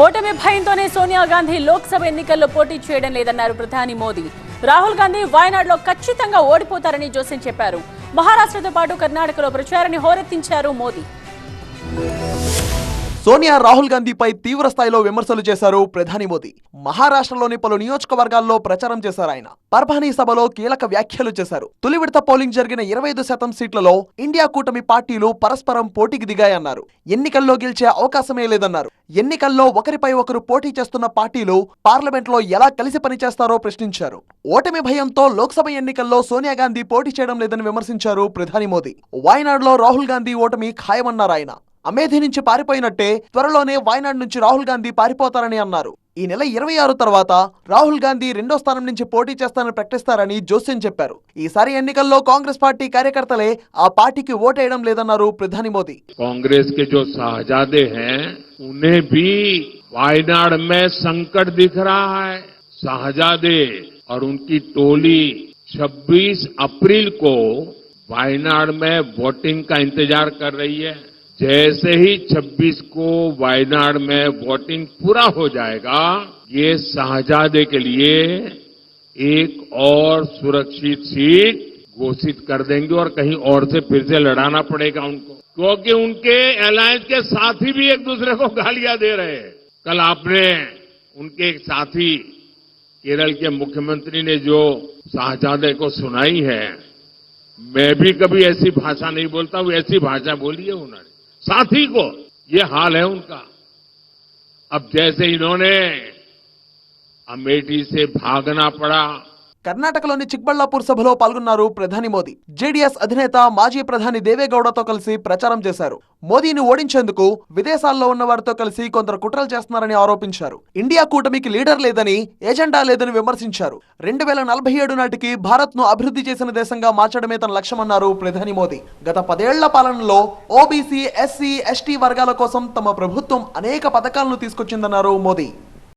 ఓటమి భయంతోనే సోనియా గాంధీ లోక్సభ ఎన్నికల్లో పోటీ చేయడం లేదన్నారు ప్రధాని మోదీ. రాహుల్ గాంధీ వాయనాడులో ఖచ్చితంగా ఓడిపోతారని జోసెన్ చెప్పారు. మహారాష్ట్రతో పాటు కర్ణాటకలో ప్రచారాన్ని హోరెత్తించారు మోదీ. సోనియా రాహుల్ గాంధీపై తీవ్ర స్థాయిలో విమర్శలు చేశారు ప్రధాని మోదీ. మహారాష్ట్రలోని పలు నియోజకవర్గాల్లో ప్రచారం చేశారు ఆయన. పర్భానీ సభలో కీలక వ్యాఖ్యలు చేశారు. తొలి విడత పోలింగ్ జరిగిన ఇరవై ఐదు శాతం సీట్లలో ఇండియా కూటమి పార్టీలు పరస్పరం పోటీకి దిగాయన్నారు. ఎన్నికల్లో గెలిచే అవకాశమే లేదన్నారు. ఎన్నికల్లో ఒకరిపై ఒకరు పోటీ చేస్తున్న పార్టీలు పార్లమెంట్లో ఎలా కలిసి పనిచేస్తారో ప్రశ్నించారు. ఓటమి భయంతో లోక్సభ ఎన్నికల్లో సోనియా గాంధీ పోటీ చేయడం లేదని విమర్శించారు ప్రధాని మోదీ. వాయనాడులో రాహుల్ గాంధీ ఓటమి ఖాయమన్నారు ఆయన. అమేధి నుంచి పారిపోయినట్టే త్వరలోనే వాయనాడ్ నుంచి రాహుల్ గాంధీ పారిపోతారని అన్నారు ఈ నెల ఇరవై ఆరు తర్వాత రాహుల్ గాంధీ రెండో స్థానం నుంచి పోటీ చేస్తానని ప్రకటిస్తారని జోస్యన్ చెప్పారు ఈసారి ఎన్నికల్లో కాంగ్రెస్ పార్టీ కార్యకర్తలే ఆ పార్టీకి ఓటేయడం లేదన్నారు ప్రధాని మోదీ कांग्रेस के जो साहजादे हैं उन्हें भी वायनाड में संकट दिख रहा है साहजादे और उनकी टोली 26 अप्रैल को वायनाड में वोटिंग का इंतजार कर रही है जैसे ही 26 को वायनाड में वोटिंग पूरा हो जाएगा, ये शाहजादे के लिए एक और सुरक्षित सीट घोषित कर देंगे और कहीं और से फिर से लड़ाना पड़ेगा उनको। क्योंकि उनके अलायंस के साथी भी एक दूसरे को गालियाँ दे रहे हैं। कल आपने उनके एक साथी, केरल के मुख्यमंत्री ने जो शाहजादे को सुनाई है, मैं भी कभी ऐसी भाषा नहीं बोलता हूँ ऐसी भाषा बोली है उन्होंने। साथी को ये हाल है उनका। अब जैसे इन्होंने अमेठी से भागना पड़ा కర్ణాటకలోని చిక్బళ్ళాపూర్ సభలో పాల్గొన్నారు ప్రధాని మోదీ. జేడీఎస్ అధినేత మాజీ ప్రధాని దేవేగౌడతో కలిసి ప్రచారం చేశారు. మోదీని ఓడించేందుకు విదేశాల్లో ఉన్న వారితో కలిసి కొందరు కుట్రలు చేస్తున్నారని ఆరోపించారు. ఇండియా కూటమికి లీడర్ లేదని ఎజెండా లేదని విమర్శించారు. రెండు వేల నలభై ఏడు నాటికి భారత్ను అభివృద్ధి చేసిన దేశంగా మార్చడమే తన లక్ష్యమన్నారు ప్రధాని మోదీ. గత పదేళ్ళ పాలనలో ఓబీసీ ఎస్సీ ఎస్టీ వర్గాల కోసం తమ ప్రభుత్వం అనేక పథకాలను తీసుకొచ్చిందన్నారు మోదీ.